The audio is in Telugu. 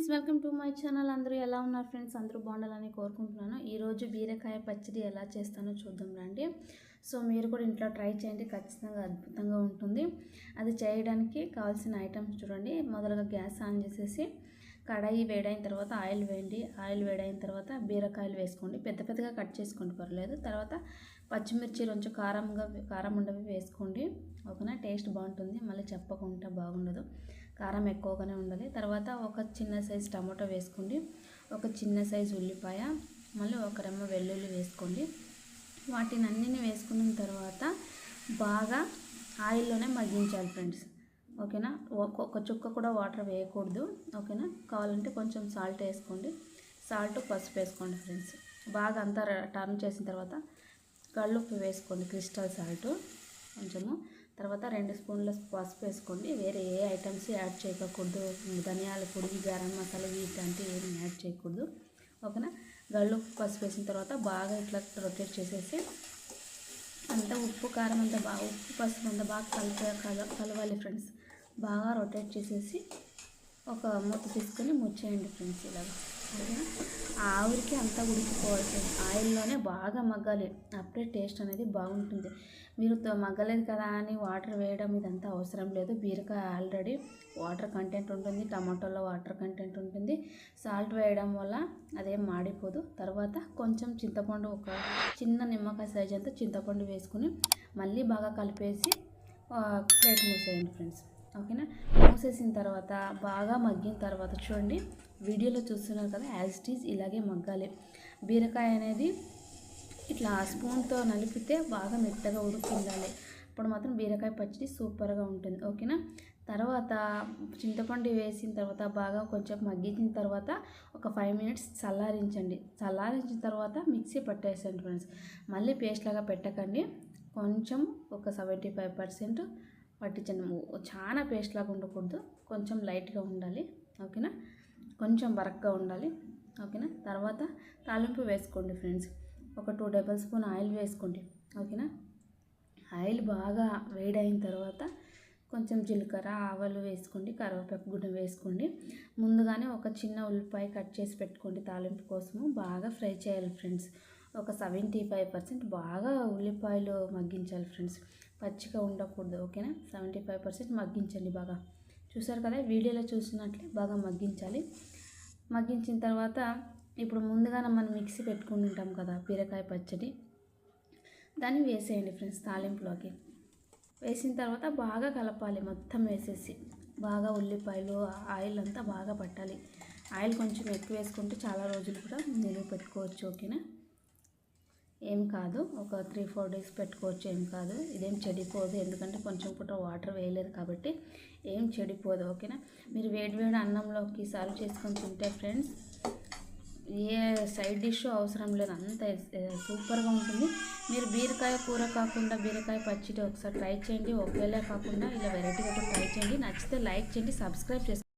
Friends welcome to my channel. అందరూ ఎలా ఉన్నారు ఫ్రెండ్స్? అందరూ బాగుండాలని కోరుకుంటున్నాను. ఈరోజు బీరకాయ పచ్చడి ఎలా చేస్తానో చూద్దాం రండి. సో మీరు కూడా ఇంట్లో ట్రై చేయండి. ఖచ్చితంగా అద్భుతంగా ఉంటుంది. అది చేయడానికి కావాల్సిన ఐటమ్స్ చూడండి. మొదలుగా గ్యాస్ ఆన్ చేసేసి కడాయి వేడైన తర్వాత ఆయిల్ వేయండి. ఆయిల్ వేడైన తర్వాత బీరకాయలు వేసుకోండి. పెద్ద పెద్దగా కట్ చేసుకోండి పర్లేదు. తర్వాత పచ్చిమిర్చి కొంచెం కారంగా కారం ఉండవి వేసుకోండి. ఓకేనా? టేస్ట్ బాగుంటుంది. మళ్ళీ చెప్పకుండా బాగుండదు. కారం ఎక్కువగానే ఉండాలి. తర్వాత ఒక చిన్న సైజు టమాటో వేసుకోండి. ఒక చిన్న సైజు ఉల్లిపాయ మళ్ళీ ఒక రెమ్మ వెల్లుల్లి వేసుకోండి. వాటిని అన్నిని వేసుకున్న తర్వాత బాగా ఆయిల్లోనే మగ్గించాలి ఫ్రెండ్స్ ఓకేనా? ఒక చుక్క కూడా వాటర్ వేయకూడదు. ఓకేనా? కావాలంటే కొంచెం సాల్ట్ వేసుకోండి. సాల్ట్ పసుపు వేసుకోండి ఫ్రెండ్స్ బాగా అంతా టర్న్ చేసిన తర్వాత కళ్ళుప్పు వేసుకోండి క్రిస్టల్ సాల్ట్ కొంచెము. తర్వాత రెండు స్పూన్ల పసుపు వేసుకోండి. వేరే ఏ ఐటమ్స్ యాడ్ చేయకూడదు. ధనియాల పొడి గరం మసాలా ఇట్లాంటివి ఏమి యాడ్ చేయకూడదు. ఓకేనా? గళ్ళు పసుపు వేసిన తర్వాత బాగా ఇట్లా రొటేట్ చేసేసి అంతా ఉప్పు కారం అంతా బాగా ఉప్పు పసుపు అంతా బాగా కలిపి కల కలవాలి ఫ్రెండ్స్. బాగా రొటేట్ చేసేసి ఒక మూత తీసుకొని ముచ్చేయండి ఫ్రెండ్స్ ఇలాగా. ఓకేనా? ఆవిరికి అంతా ఉడికిపోవాలి ఆయిల్లోనే బాగా మగ్గాలి. అప్పుడే టేస్ట్ అనేది బాగుంటుంది. మీరు మగ్గలేదు కదా అని వాటర్ వేయడం ఇదంతా అవసరం లేదు. బీరకాయ ఆల్రెడీ వాటర్ కంటెంట్ ఉంటుంది. టమాటోలో వాటర్ కంటెంట్ ఉంటుంది. సాల్ట్ వేయడం వల్ల అదేం మాడిపోదు. తర్వాత కొంచెం చింతపండు ఒక చిన్న నిమ్మకాయ సైజ్ అంతా చింతపండు వేసుకుని మళ్ళీ బాగా కలిపేసి ప్లేట్ మూసేయండి ఫ్రెండ్స్. ఓకేనా? మూసేసిన తర్వాత బాగా మగ్గిన తర్వాత చూడండి. వీడియోలో చూస్తున్నారు కదా యాజ్ ఇట్ ఈజ్ ఇలాగే మగ్గాలి. బీరకాయ అనేది ఇట్లా స్పూన్తో నలిపితే బాగా మెత్తగా ఉడికిండాలి. ఇప్పుడు మాత్రం బీరకాయ పచ్చడి సూపర్గా ఉంటుంది. ఓకేనా? తర్వాత చింతపండు వేసిన తర్వాత బాగా కొంచెం మగ్గించిన తర్వాత ఒక ఫైవ్ మినిట్స్ చల్లారించండి. చల్లారించిన తర్వాత మిక్సీ పట్టేసండి ఫ్రెండ్స్ మళ్ళీ పేస్ట్ లాగా పెట్టకండి. కొంచెం ఒక సెవెంటీ ఫైవ్ పర్సెంట్ పట్టించండి. చాలా పేస్ట్ లాగా ఉండకూడదు. కొంచెం లైట్గా ఉండాలి. ఓకేనా? కొంచెం బరక్గా ఉండాలి. ఓకేనా? తర్వాత తాలింపు వేసుకోండి ఫ్రెండ్స్. ఒక టూ టేబుల్ స్పూన్ ఆయిల్ వేసుకోండి. ఓకేనా? ఆయిల్ బాగా వేడైన తర్వాత కొంచెం జీలకర్ర ఆవాలు వేసుకోండి. కరివేపాకు గుడ్డ వేసుకోండి. ముందుగానే ఒక చిన్న ఉల్లిపాయ కట్ చేసి పెట్టుకోండి తాలింపు కోసము. బాగా ఫ్రై చేయాలి ఫ్రెండ్స్. ఒక సెవెంటీ ఫైవ్ పర్సెంట్ బాగా ఉల్లిపాయలు మగ్గించాలి ఫ్రెండ్స్. పచ్చిగా ఉండకూడదు ఓకేనా? సెవెంటీ ఫైవ్ పర్సెంట్ మగ్గించండి బాగా. చూసారు కదా వీడియోలో చూసినట్లే బాగా మగ్గించాలి. మగ్గించిన తర్వాత ఇప్పుడు ముందుగానే మనం మిక్సీ పెట్టుకుని ఉంటాం కదా బీరకాయ పచ్చడి. దాన్ని వేసేయండి ఫ్రెండ్స్ తాలింపులోకి. వేసిన తర్వాత బాగా కలపాలి మొత్తం వేసేసి. బాగా ఉల్లిపాయలు ఆయిల్ అంతా బాగా పట్టాలి. ఆయిల్ కొంచెం ఎక్కువ వేసుకుంటే చాలా రోజులు కూడా నిలువ పెట్టుకోవచ్చు ఓకేనా? ఏం కాదు. ఒక త్రీ ఫోర్ డేస్ పెట్టుకోవచ్చు ఏం కాదు. ఇదేం చెడిపోదు. ఎందుకంటే కొంచెం కూడా వాటర్ వేయలేదు కాబట్టి ఏం చెడిపోదు. ఓకేనా? మీరు వేడి వేడి అన్నంలోకి సర్వ్ చేసుకొని తింటే ఫ్రెండ్స్ ఏ సైడ్ డిష్ అవసరం లేదు. అంత సూపర్గా ఉంటుంది. మీరు బీరకాయ కూర కాకుండా బీరకాయ పచ్చడి ఒకసారి ట్రై చేయండి. ఒకేలా కాకుండా ఇలా వెరైటీగా ట్రై చేయండి. నచ్చితే లైక్ చేయండి సబ్స్క్రైబ్ చేసుకోండి